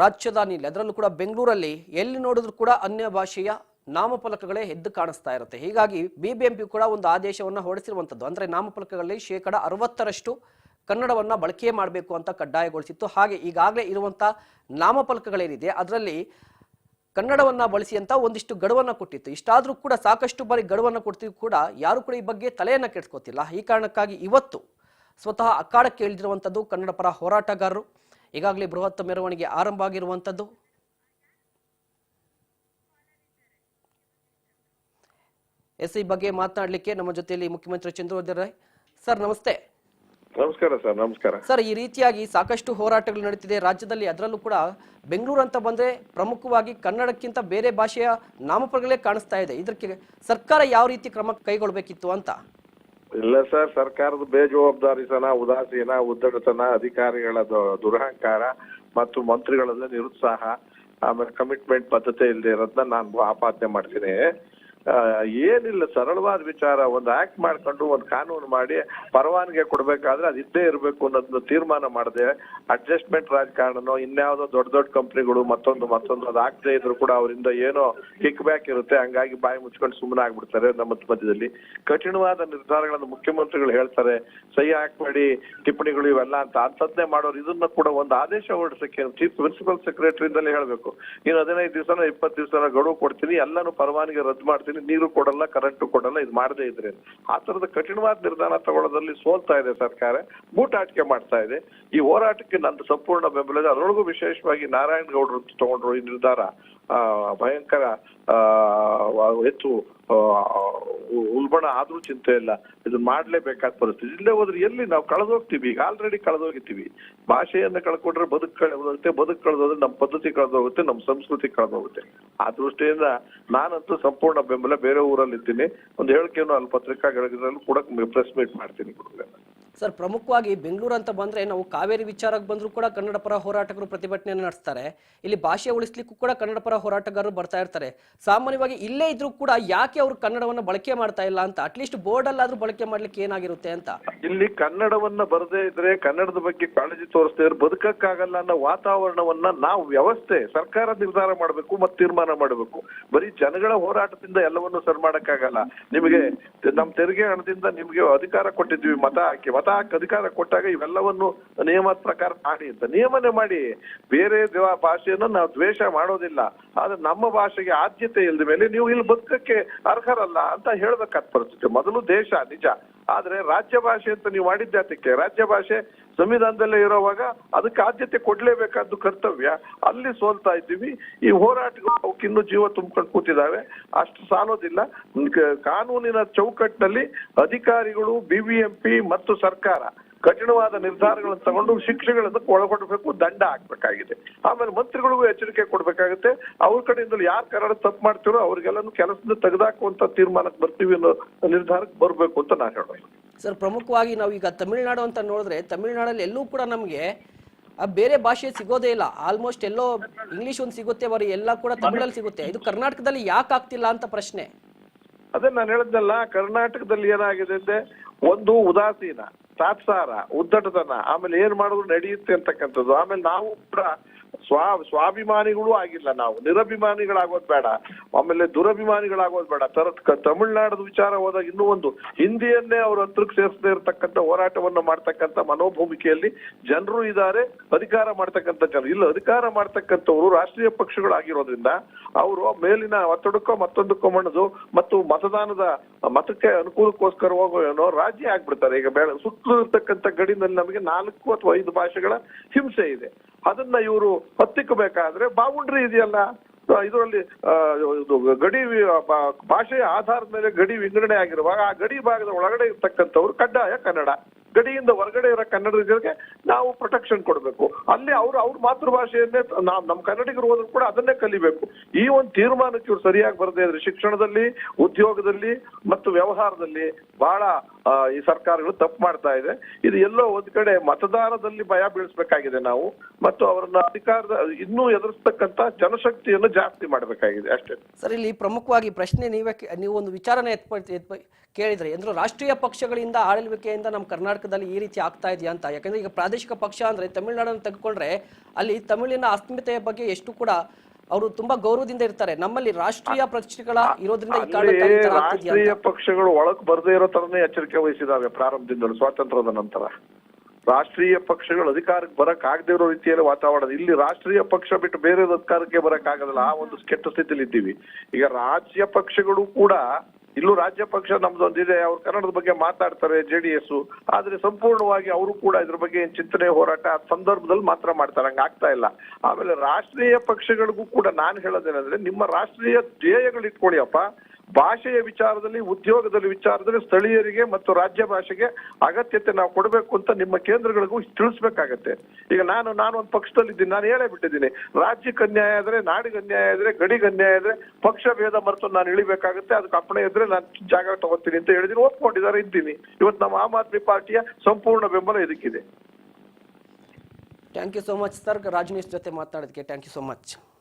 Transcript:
ರಾಜಧಾನಿಯಲ್ಲಿ ಅದರಲ್ಲೂ ಕೂಡ ಬೆಂಗಳೂರಲ್ಲಿ ಎಲ್ಲಿ ನೋಡಿದ್ರು ಕೂಡ ಅನ್ಯ ಭಾಷೆಯ ನಾಮಫಲಕಗಳೇ ಎದ್ದು ಕಾಣಿಸ್ತಾ ಇರುತ್ತೆ. ಹೀಗಾಗಿ ಬಿಬಿಎಂಪಿ ಕೂಡ ಒಂದು ಆದೇಶವನ್ನು ಹೊರಡಿಸಿರುವಂಥದ್ದು ಅಂದರೆ ನಾಮಫಲಕಗಳಲ್ಲಿ ಶೇಕಡ ಅರವತ್ತರಷ್ಟು ಕನ್ನಡವನ್ನು ಬಳಕೆ ಮಾಡಬೇಕು ಅಂತ ಕಡ್ಡಾಯಗೊಳಿಸಿತ್ತು. ಹಾಗೆ ಈಗಾಗಲೇ ಇರುವಂಥ ನಾಮಫಲಕಗಳೇನಿದೆ, ಅದರಲ್ಲಿ ಕನ್ನಡವನ್ನು ಬಳಸಿ ಅಂತ ಒಂದಿಷ್ಟು ಗಡುವನ್ನು ಕೊಟ್ಟಿತ್ತು. ಇಷ್ಟಾದರೂ ಕೂಡ ಸಾಕಷ್ಟು ಬಾರಿ ಗಡುವನ್ನು ಕೊಡ್ತಿದ್ರು ಕೂಡ ಯಾರು ಕೂಡ ಈ ಬಗ್ಗೆ ತಲೆಯನ್ನು ಕೆಡಿಸ್ಕೋತಿಲ್ಲ. ಈ ಕಾರಣಕ್ಕಾಗಿ ಇವತ್ತು ಸ್ವತಃ ಅಖಾಡಕ್ಕೆ ಇಳಿದಿರುವಂಥದ್ದು ಕನ್ನಡ ಪರ ಹೋರಾಟಗಾರರು. ಈಗಾಗಲೇ ಬೃಹತ್ ಮೆರವಣಿಗೆ ಆರಂಭ ಆಗಿರುವಂಥದ್ದು ಎಸ್ ಈ ಬಗ್ಗೆ ಮಾತನಾಡಲಿಕ್ಕೆ ನಮ್ಮ ಜೊತೆಯಲ್ಲಿ ಮುಖ್ಯಮಂತ್ರಿ ಚಂದ್ರು ರಾಯ್ ಸರ್ ನಮಸ್ತೆ. ನಮಸ್ಕಾರ ಸರ್ ನಮಸ್ಕಾರ. ಸರ್ ಈ ರೀತಿಯಾಗಿ ಸಾಕಷ್ಟು ಹೋರಾಟಗಳು ನಡೀತಿದೆ. ರಾಜ್ಯದಲ್ಲಿ ಅದರಲ್ಲೂ ಕೂಡ ಬೆಂಗಳೂರು ಅಂತ ಬಂದ್ರೆ ಪ್ರಮುಖವಾಗಿ ಕನ್ನಡಕ್ಕಿಂತ ಬೇರೆ ಭಾಷೆಯ ನಾಮಪದಗಳೇ ಕಾಣಿಸ್ತಾ ಇದೆ. ಇದಕ್ಕೆ ಸರ್ಕಾರ ಯಾವ ರೀತಿ ಕ್ರಮ ಕೈಗೊಳ್ಬೇಕಿತ್ತು ಅಂತ? ಇಲ್ಲ ಸರ್, ಸರ್ಕಾರದ ಬೇಜವಾಬ್ದಾರಿತನ ಉದಾಸೀನ ಉದ್ದಡತನ ಅಧಿಕಾರಿಗಳ ದುರಹಂಕಾರ ಮತ್ತು ಮಂತ್ರಿಗಳಲ್ಲಿ ನಿರುತ್ಸಾಹ, ಆಮೇಲೆ ಕಮಿಟ್ಮೆಂಟ್ ಪದ್ಧತಿ ಇಲ್ಲದೆ ಇರೋದನ್ನ ನಾನು ಆಪಾದನೆ ಮಾಡ್ತೀನಿ. ಏನಿಲ್ಲ, ಸರಳವಾದ ವಿಚಾರ. ಒಂದು ಆಕ್ಟ್ ಮಾಡ್ಕೊಂಡು ಒಂದು ಕಾನೂನು ಮಾಡಿ ಪರವಾನಗಿ ಕೊಡ್ಬೇಕಾದ್ರೆ ಅದು ಇದ್ದೇ ಇರಬೇಕು ಅನ್ನೋದನ್ನ ತೀರ್ಮಾನ ಮಾಡದೆ. ಅಡ್ಜಸ್ಟ್ಮೆಂಟ್ ರಾಜಕಾರಣನೋ, ಇನ್ಯಾವುದೋ ದೊಡ್ಡ ದೊಡ್ಡ ಕಂಪ್ನಿಗಳು ಮತ್ತೊಂದು ಮತ್ತೊಂದು, ಅದು ಆಗದೆ ಇದ್ರು ಕೂಡ ಅವರಿಂದ ಏನೋ ಕಿಕ್ ಬ್ಯಾಕ್ ಇರುತ್ತೆ. ಹಂಗಾಗಿ ಬಾಯಿ ಮುಚ್ಕೊಂಡು ಸುಮ್ಮನೆ ಆಗ್ಬಿಡ್ತಾರೆ ನಮ್ಮ ಮಧ್ಯದಲ್ಲಿ. ಕಠಿಣವಾದ ನಿರ್ಧಾರಗಳನ್ನು ಮುಖ್ಯಮಂತ್ರಿಗಳು ಹೇಳ್ತಾರೆ. ಸಹಿ ಹಾಕ್ಬೇಡಿ ಟಿಪ್ಪಣಿಗಳು ಇವೆಲ್ಲ ಅಂತ. ಅಂತದ್ದೇ ಮಾಡೋರು. ಇದನ್ನ ಕೂಡ ಒಂದು ಆದೇಶ ಹೊರಡಿಸಕ್ಕೆ ಚೀಫ್ ಪ್ರಿನ್ಸಿಪಲ್ ಸೆಕ್ರೆಟರಿಯಿಂದಲೇ ಹೇಳಬೇಕು. ನೀನು ಹದಿನೈದು ದಿವಸನ ಇಪ್ಪತ್ತು ದಿವಸನ ಗಡುವು ಕೊಡ್ತೀನಿ. ಎಲ್ಲಾನು ಪರವಾನಿಗೆ ರದ್ದು ಮಾಡ್ತೀನಿ. ನೀರು ಕೊಡಲ್ಲ ಕರೆಂಟ್ ಕೊಡಲ್ಲ, ಇದು ಮಾಡದೇ ಇದ್ರೆ. ಆ ತರದ ಕಠಿಣವಾದ ನಿರ್ಧಾರ ತಗೊಳ್ಳೋದ್ರಲ್ಲಿ ಸೋಲ್ತಾ ಇದೆ ಸರ್ಕಾರ, ಬೂಟಾಟಿಕೆ ಮಾಡ್ತಾ ಇದೆ. ಈ ಹೋರಾಟಕ್ಕೆ ನನ್ನ ಸಂಪೂರ್ಣ ಬೆಂಬಲ ಇದೆ. ಅದರೊಳಗೂ ವಿಶೇಷವಾಗಿ ನಾರಾಯಣ್ ಗೌಡರು ತಗೊಂಡ್ರು ಈ ನಿರ್ಧಾರ. ಭಯಂಕರ ಹೆಚ್ಚು ಉಲ್ಬಣ ಆದ್ರೂ ಚಿಂತೆ ಇಲ್ಲ. ಇದನ್ನ ಮಾಡ್ಲೇಬೇಕಾದ ಪರಿಸ್ಥಿತಿ. ಇಲ್ಲೇ ಹೋದ್ರೆ ಎಲ್ಲಿ ನಾವು ಕಳೆದೋಗ್ತೀವಿ? ಈಗ ಆಲ್ರೆಡಿ ಕಳೆದೋಗಿರ್ತೀವಿ ಭಾಷೆಯನ್ನ ಕಳ್ಕೊಂಡ್ರೆ ಬದುಕು ಕಳೆದೋಗುತ್ತೆ. ಬದುಕು ಕಳೆದೋದ್ರೆ ನಮ್ಮ ಪದ್ಧತಿ ಕಳೆದೋಗುತ್ತೆ. ನಮ್ಮ ಸಂಸ್ಕೃತಿ ಕಳೆದೋಗುತ್ತೆ. ಆ ದೃಷ್ಟಿಯಿಂದ ನಾನಂತೂ ಸಂಪೂರ್ಣ ಬೆಂಬಲ ಬೇರೆ ಊರಲ್ಲಿ ಇದ್ದೀನಿ ಒಂದು ಹೇಳಿಕೆಯನ್ನು ಅಲ್ಲಿ ಪತ್ರಿಕಾಗಳಿದ್ರಲ್ಲೂ ಕೂಡ ಪ್ರೆಸ್ ಮೀಟ್ ಮಾಡ್ತೀನಿ ಸರ್, ಪ್ರಮುಖವಾಗಿ ಬೆಂಗಳೂರು ಅಂತ ಬಂದ್ರೆ ನಾವು ಕಾವೇರಿ ವಿಚಾರಕ್ಕೆ ಬಂದರೂ ಕೂಡ ಕನ್ನಡ ಪರ ಹೋರಾಟಗಾರರು ಪ್ರತಿಭಟನೆಯನ್ನು ನಡೆಸ್ತಾರೆ. ಇಲ್ಲಿ ಭಾಷೆ ಉಳಿಸ್ಲಿಕ್ಕೂ ಕೂಡ ಕನ್ನಡ ಪರ ಹೋರಾಟಗಾರರು ಬರ್ತಾ ಇರ್ತಾರೆ. ಸಾಮಾನ್ಯವಾಗಿ ಇಲ್ಲೇ ಇದ್ರೂ ಕೂಡ ಯಾಕೆ ಅವರು ಕನ್ನಡವನ್ನ ಬಳಕೆ ಮಾಡ್ತಾ ಇಲ್ಲ ಅಂತ ಅಟ್ಲೀಸ್ಟ್ ಬೋರ್ಡ್ ಅಲ್ಲಾದ್ರೂ ಬಳಕೆ ಮಾಡ್ಲಿಕ್ಕೆ ಏನಾಗಿರುತ್ತೆ ಅಂತ? ಇಲ್ಲಿ ಕನ್ನಡವನ್ನ ಬರದೇ ಇದ್ರೆ ಕನ್ನಡದ ಬಗ್ಗೆ ಕಾಳಜಿ ತೋರಿಸದೇ ಬದುಕಕ್ಕಾಗಲ್ಲ ಅನ್ನೋ ವಾತಾವರಣವನ್ನ ನಾವು ವ್ಯವಸ್ಥೆ, ಸರ್ಕಾರ ನಿರ್ಧಾರ ಮಾಡಬೇಕು ಮತ್ತು ತೀರ್ಮಾನ ಮಾಡಬೇಕು. ಬರೀ ಜನಗಳ ಹೋರಾಟದಿಂದ ಎಲ್ಲವನ್ನೂ ಸರಿ ಮಾಡಕ್ಕಾಗಲ್ಲ. ನಿಮಗೆ ನಮ್ ತೆರಿಗೆ ಹಣದಿಂದ ನಿಮ್ಗೆ ಅಧಿಕಾರ ಕೊಟ್ಟಿದ್ವಿ ಮತ ಹಾಕಿ, ಮತ ಅಧಿಕಾರ ಕೊಟ್ಟಾಗ ಇವೆಲ್ಲವನ್ನು ನಿಯಮದ ಪ್ರಕಾರ ಮಾಡಿ ಅಂತ ನಿಯಮನೆ ಮಾಡಿ ಬೇರೆ ಭಾಷೆಯನ್ನು ನಾವು ದ್ವೇಷ ಮಾಡೋದಿಲ್ಲ. ಆದ್ರೆ ನಮ್ಮ ಭಾಷೆಗೆ ಆದ್ಯತೆ ಇಲ್ಲದ ಮೇಲೆ ನೀವು ಇಲ್ಲಿ ಬದುಕಕ್ಕೆ ಅರ್ಹರಲ್ಲ ಅಂತ ಹೇಳ್ಬೇಕಾದ ಪರಿಸ್ಥಿತಿ. ಮೊದಲು ದೇಶ ನಿಜ. ಆದ್ರೆ ರಾಜ್ಯ ಭಾಷೆ ಅಂತ ನೀವು ಮಾಡಿದ್ದೆ ಅದಕ್ಕೆ. ರಾಜ್ಯ ಭಾಷೆ ಸಂವಿಧಾನದಲ್ಲೇ ಇರೋವಾಗ ಅದಕ್ಕೆ ಆದ್ಯತೆ ಕೊಡ್ಲೇಬೇಕಾದ್ದು ಕರ್ತವ್ಯ. ಅಲ್ಲಿ ಸೋಲ್ತಾ ಇದ್ದೀವಿ. ಈ ಹೋರಾಟಗಳು ಅವಕ್ಕಿನ್ನೂ ಜೀವ ತುಂಬಿಕೊಂಡು ಕೂತಿದ್ದಾವೆ. ಅಷ್ಟು ಸಾಲೋದಿಲ್ಲ. ಕಾನೂನಿನ ಚೌಕಟ್ಟಿನಲ್ಲಿ ಅಧಿಕಾರಿಗಳು ಬಿಬಿಎಂಪಿ ಮತ್ತು ಸರ್ಕಾರ ಕಠಿಣವಾದ ನಿರ್ಧಾರಗಳನ್ನು ತಗೊಂಡು ಶಿಕ್ಷೆಗಳನ್ನು ಒಳಗೊಡಬೇಕು ದಂಡ ಹಾಕ್ಬೇಕಾಗಿದೆ. ಆಮೇಲೆ ಮಂತ್ರಿಗಳಿಗೂ ಎಚ್ಚರಿಕೆ ಕೊಡ್ಬೇಕಾಗುತ್ತೆ. ಅವ್ರ ಕಡೆಯಿಂದಲೂ ಯಾರು ಕನ್ನಡ ತಪ್ಪು ಮಾಡ್ತಿರೋ ಅವ್ರಿಗೆಲ್ಲನೂ ಕೆಲಸದಿಂದ ತೆಗೆದಾಕುವಂತ ತೀರ್ಮಾನಕ್ಕೆ ಬರ್ತೀವಿ ಅನ್ನೋ ನಿರ್ಧಾರಕ್ಕೆ ಬರ್ಬೇಕು ಅಂತ ನಾನು ಹೇಳೋದು. ಸರ್ ಪ್ರಮುಖವಾಗಿ ನಾವು ಈಗ ತಮಿಳುನಾಡು ಅಂತ ನೋಡಿದ್ರೆ ತಮಿಳುನಾಡಲ್ಲಿ ಎಲ್ಲೂ ಕೂಡ ನಮಗೆ ಬೇರೆ ಭಾಷೆ ಸಿಗೋದೇ ಇಲ್ಲ. ಆಲ್ಮೋಸ್ಟ್ ಎಲ್ಲೋ ಇಂಗ್ಲಿಷ್ ಒಂದು ಸಿಗುತ್ತೆ ಬರೀ ಎಲ್ಲ ಕೂಡ ತಮಿಳಲ್ಲಿ ಸಿಗುತ್ತೆ. ಇದು ಕರ್ನಾಟಕದಲ್ಲಿ ಯಾಕೆ ಆಗ್ತಿಲ್ಲ ಅಂತ ಪ್ರಶ್ನೆ. ಅದೇ ನಾನು ಹೇಳಿದ್ನಲ್ಲ ಕರ್ನಾಟಕದಲ್ಲಿ ಏನಾಗಿದೆ ಅಂದ್ರೆ ಒಂದು ಉದಾಸೀನ. ತಾತ್ಸಾರ ಉದ್ದಟತನ ಆಮೇಲೆ ಏನ್ ಮಾಡಿದ್ರು ನಡೆಯುತ್ತೆ ಅಂತಕ್ಕಂಥದ್ದು. ಆಮೇಲೆ ನಾವು ಕೂಡ ಸ್ವಾ, ಸ್ವಾಭಿಮಾನಿಗಳು ಆಗಿಲ್ಲ ನಾವು. ನಿರಭಿಮಾನಿಗಳಾಗೋದು ಬೇಡ. ಆಮೇಲೆ ದುರಭಿಮಾನಿಗಳಾಗೋದು ಬೇಡ. ತರ ತಮಿಳ್ನಾಡದ ವಿಚಾರ ಹೋದಾಗ ಇನ್ನೂ ಒಂದು ಹಿಂದಿಯನ್ನೇ ಅವ್ರ ಹತ್ರಕ್ಕೆ ಸೇರಿಸದೇ ಇರತಕ್ಕಂಥ ಹೋರಾಟವನ್ನು ಮಾಡ್ತಕ್ಕಂಥ ಮನೋಭೂಮಿಕೆಯಲ್ಲಿ ಜನರು ಇದ್ದಾರೆ, ಅಧಿಕಾರ ಮಾಡ್ತಕ್ಕಂಥ ಜನರು. ಇಲ್ಲ, ಅಧಿಕಾರ ಮಾಡ್ತಕ್ಕಂಥವ್ರು ರಾಷ್ಟ್ರೀಯ ಪಕ್ಷಗಳಾಗಿರೋದ್ರಿಂದ ಅವರು ಮೇಲಿನ ಒತ್ತಡಕ್ಕೋ ಮತ್ತೊಂದಕ್ಕೋ ಮಣದು ಮತ್ತು ಮತದಾನದ ಮತಕ್ಕೆ ಅನುಕೂಲಕ್ಕೋಸ್ಕರ ಹೋಗೋ ಏನೋ ರಾಜ್ಯ ಆಗ್ಬಿಡ್ತಾರೆ. ಈಗ ಬೇಡ ಸುತ್ತಲೂ ಇರ್ತಕ್ಕಂಥ ಗಡಿನಲ್ಲಿ ನಮಗೆ ನಾಲ್ಕು ಅಥವಾ ಐದು ಭಾಷೆಗಳ ಹಿಂಸೆ ಇದೆ. ಅದನ್ನ ಇವರು ಹತ್ತಿಕ್ಕಬೇಕಾದ್ರೆ ಬಾವುಂಡ್ರಿ ಇದೆಯಲ್ಲ? ಇದರಲ್ಲಿ ಇದು ಗಡಿ ಭಾಷೆಯ ಆಧಾರದ ಮೇಲೆ ಗಡಿ ವಿಂಗಡಣೆ ಆಗಿರುವಾಗ ಆ ಗಡಿ ಭಾಗದ ಒಳಗಡೆ ಇರ್ತಕ್ಕಂಥವ್ರು ಕಡ್ಡಾಯ ಕನ್ನಡ. ಗಡಿಯಿಂದ ಹೊರಗಡೆ ಇರೋ ಕನ್ನಡಿಗರಿಗೆ ನಾವು ಪ್ರೊಟೆಕ್ಷನ್ ಕೊಡಬೇಕು. ಅಲ್ಲಿ ಅವ್ರು, ಅವ್ರ ಮಾತೃಭಾಷೆಯನ್ನೇ ನಾವು ನಮ್ಮ ಕನ್ನಡಿಗರು ಹೋದ್ರು ಕೂಡ ಅದನ್ನೇ ಕಲಿಬೇಕು. ಈ ಒಂದು ತೀರ್ಮಾನಕ್ಕೆ ಇವ್ರು ಸರಿಯಾಗಿ ಬರದೇ ಇದ್ರೆ ಶಿಕ್ಷಣದಲ್ಲಿ, ಉದ್ಯೋಗದಲ್ಲಿ ಮತ್ತು ವ್ಯವಹಾರದಲ್ಲಿ ಬಹಳ ಈ ಸರ್ಕಾರಗಳು ತಪ್ಪು ಮಾಡ್ತಾ ಇದೆ. ಇದು ಎಲ್ಲೋ ಒಂದ್ ಕಡೆ ಮತದಾರದಲ್ಲಿ ಭಯ ಬೀಳಿಸ್ಬೇಕಾಗಿದೆ ನಾವು ಮತ್ತು ಅವರನ್ನ ಅಧಿಕಾರದ, ಇನ್ನೂ ಎದುರಿಸ್ತಕ್ಕಂತ ಜನಶಕ್ತಿಯನ್ನು ಜಾಸ್ತಿ ಮಾಡಬೇಕಾಗಿದೆ ಅಷ್ಟೇ. ಸರ್, ಇಲ್ಲಿ ಪ್ರಮುಖವಾಗಿ ಪ್ರಶ್ನೆ ನೀವೇ ನೀವು ಒಂದು ವಿಚಾರನ ಕೇಳಿದ್ರೆ ಅಂದ್ರೆ ರಾಷ್ಟ್ರೀಯ ಪಕ್ಷಗಳಿಂದ ಆಳ್ವಿಕೆಯಿಂದ ನಮ್ಮ ಕರ್ನಾಟಕದಲ್ಲಿ ಈ ರೀತಿ ಆಗ್ತಾ ಇದೆಯಾ ಅಂತ. ಯಾಕಂದ್ರೆ ಈಗ ಪ್ರಾದೇಶಿಕ ಪಕ್ಷ ಅಂದ್ರೆ ತಮಿಳುನಾಡನ್ನು ತೆಗೆದುಕೊಂಡ್ರೆ ಅಲ್ಲಿ ತಮಿಳಿನ ಅಸ್ಮಿತೆಯ ಬಗ್ಗೆ ಎಷ್ಟು ಕೂಡ ಅವರು ತುಂಬಾ ಗೌರವದಿಂದ ಇರ್ತಾರೆ. ನಮ್ಮಲ್ಲಿ ರಾಷ್ಟ್ರೀಯ ಪಕ್ಷಗಳ ಇರೋದ್ರಿಂದ ರಾಷ್ಟ್ರೀಯ ಪಕ್ಷಗಳು ಒಳಗ್ ಬರದೇ ಇರೋ ತರನೇ ಎಚ್ಚರಿಕೆ ವಹಿಸಿದಾವೆ ಪ್ರಾರಂಭದಿಂದಲೂ ಸ್ವಾತಂತ್ರ್ಯದ ನಂತರ. ರಾಷ್ಟ್ರೀಯ ಪಕ್ಷಗಳು ಅಧಿಕಾರಕ್ಕೆ ಬರಕ್ ಆಗದೆ ಇರೋ ರೀತಿಯಲ್ಲಿ ವಾತಾವರಣ. ಇಲ್ಲಿ ರಾಷ್ಟ್ರೀಯ ಪಕ್ಷ ಬಿಟ್ಟು ಬೇರೆ ಅಧಿಕಾರಕ್ಕೆ ಬರಕ್ ಆಗೋದಿಲ್ಲ ಆ ಒಂದು ಕೆಟ್ಟ ಸ್ಥಿತಿಲಿ ಇದ್ದೀವಿ ಈಗ ರಾಜ್ಯ ಪಕ್ಷಗಳು ಕೂಡ ಇಲ್ಲೂ ರಾಜ್ಯ ಪಕ್ಷ ನಮ್ದೊಂದಿದೆ, ಅವ್ರು ಕನ್ನಡದ ಬಗ್ಗೆ ಮಾತಾಡ್ತಾರೆ ಜೆ ಡಿ ಎಸ್ ಆದ್ರೆ ಸಂಪೂರ್ಣವಾಗಿ ಅವರು ಕೂಡ ಇದ್ರ ಬಗ್ಗೆ ಚಿಂತನೆ, ಹೋರಾಟ ಆ ಸಂದರ್ಭದಲ್ಲಿ ಮಾತ್ರ ಮಾಡ್ತಾರೆ, ಹಂಗ ಆಗ್ತಾ ಇಲ್ಲ. ಆಮೇಲೆ ರಾಷ್ಟ್ರೀಯ ಪಕ್ಷಗಳಿಗೂ ಕೂಡ ನಾನು ಹೇಳೋದೇನಂದ್ರೆ, ನಿಮ್ಮ ರಾಷ್ಟ್ರೀಯ ಧ್ಯೇಯಗಳು ಇಟ್ಕೊಳ್ಳಿ ಅಪ್ಪ ಭಾಷೆಯ ವಿಚಾರದಲ್ಲಿ, ಉದ್ಯೋಗದಲ್ಲಿ ವಿಚಾರದಲ್ಲಿ ಸ್ಥಳೀಯರಿಗೆ ಮತ್ತು ರಾಜ್ಯ ಭಾಷೆಗೆ ಅಗತ್ಯತೆ ನಾವು ಕೊಡಬೇಕು ಅಂತ ನಿಮ್ಮ ಕೇಂದ್ರಗಳಿಗೂ ತಿಳಿಸ್ಬೇಕಾಗತ್ತೆ. ಈಗ ನಾನು ನಾನು ಒಂದು ಪಕ್ಷದಲ್ಲಿ ಇದ್ದೀನಿ ನಾನು ಹೇಳೇ ಬಿಟ್ಟಿದ್ದೀನಿ. ರಾಜ್ಯಕ್ಕೆ ಅನ್ಯಾಯ ಆದ್ರೆ, ನಾಡಿಗೆ ಅನ್ಯಾಯ ಆದ್ರೆ, ಗಡಿಗೆ ಅನ್ಯಾಯ ಆದ್ರೆ ಪಕ್ಷ ಭೇದ ಮರೆತು ನಾನು ಇಳಿಬೇಕಾಗುತ್ತೆ. ಅದಕ್ಕೆ ಅಪ್ಪಣೆ ಇದ್ರೆ ನಾನು ಜಾಗ ತಗೋತೀನಿ ಅಂತ ಹೇಳಿದ್ರು ಒಪ್ಕೊಂಡಿದ್ದಾರೆ, ಇದ್ದೀನಿ. ಇವತ್ತು ನಮ್ಮ ಆಮ್ ಆದ್ಮಿ ಪಾರ್ಟಿಯ ಸಂಪೂರ್ಣ ಬೆಂಬಲ ಇದಕ್ಕಿದೆ. Thank you so much sir Rajneesh ಜೊತೆ ಮಾತಾಡೋದಕ್ಕೆ ಥ್ಯಾಂಕ್ ಯು ಸೋ ಮಚ್